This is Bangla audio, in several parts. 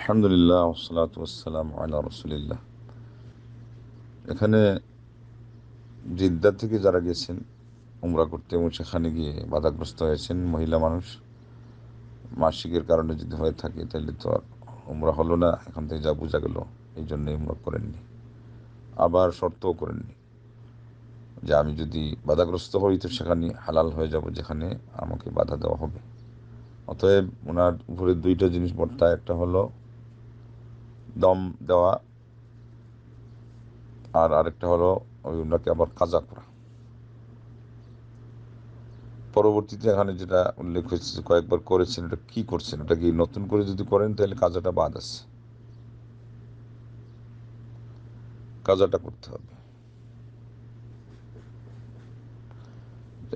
আলহামদুলিল্লাহ ওসলাত ওসালাম আল্লাহ রসুলিল্লাহ। এখানে জিদ্দা থেকে যারা গেছেন, উমরা করতে এবং সেখানে গিয়ে বাধাগ্রস্ত হয়েছেন মহিলা মানুষ, মাসিকের কারণে যদি হয়ে থাকে তাহলে তো আর উমরা হলো না, এখান থেকে যা বোঝা গেল, এই জন্যই উমরা করেননি। আবার শর্তও করেননি যে আমি যদি বাধাগ্রস্ত হই তো সেখানে হালাল হয়ে যাব, যেখানে আমাকে বাধা দেওয়া হবে। অতএব ওনার উপরে দুইটা জিনিস বর্তায়, একটা হলো দম দেওয়া। আর আরেকটা হলো ওই ওনাকে আবার কাজা করা। পরবর্তীতে এখানে যেটা উল্লেখ হয়েছে কয়েকবার করেছেন, এটা কি করছেন? এটা কি নতুন করে যদি করেন, তাহলে কাজাটা বাদ আছে। কাজাটা করতে হবে।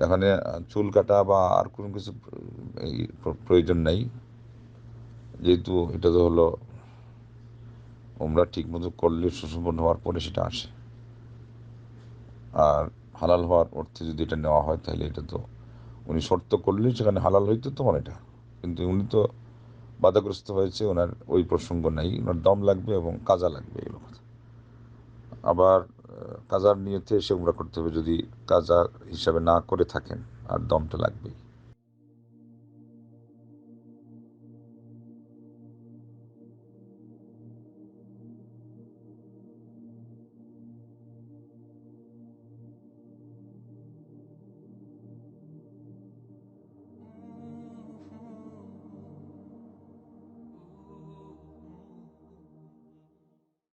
এখানে চুল কাটা বা আর কোনো কিছু প্রয়োজন নাই। যেহেতু এটা তো হলো ওমরা ঠিক মতো করলে সুসম্পন্ন হওয়ার পরে সেটা আসে। আর হালাল হওয়ার অর্থে যদি এটা নেওয়া হয় তাহলে এটা তো উনি শর্ত করলেই সেখানে হালাল হইতো তোমার এটা। কিন্তু উনি তো বাধাগ্রস্ত হয়েছে, ওনার ওই প্রসঙ্গ নাই। ওনার দম লাগবে এবং কাজা লাগবে এগুলো কথা। আবার কাজার নিয়তে এসে উমরা করতে হবে। যদি কাজা হিসাবে না করে থাকেন, আর দমটা লাগবেই।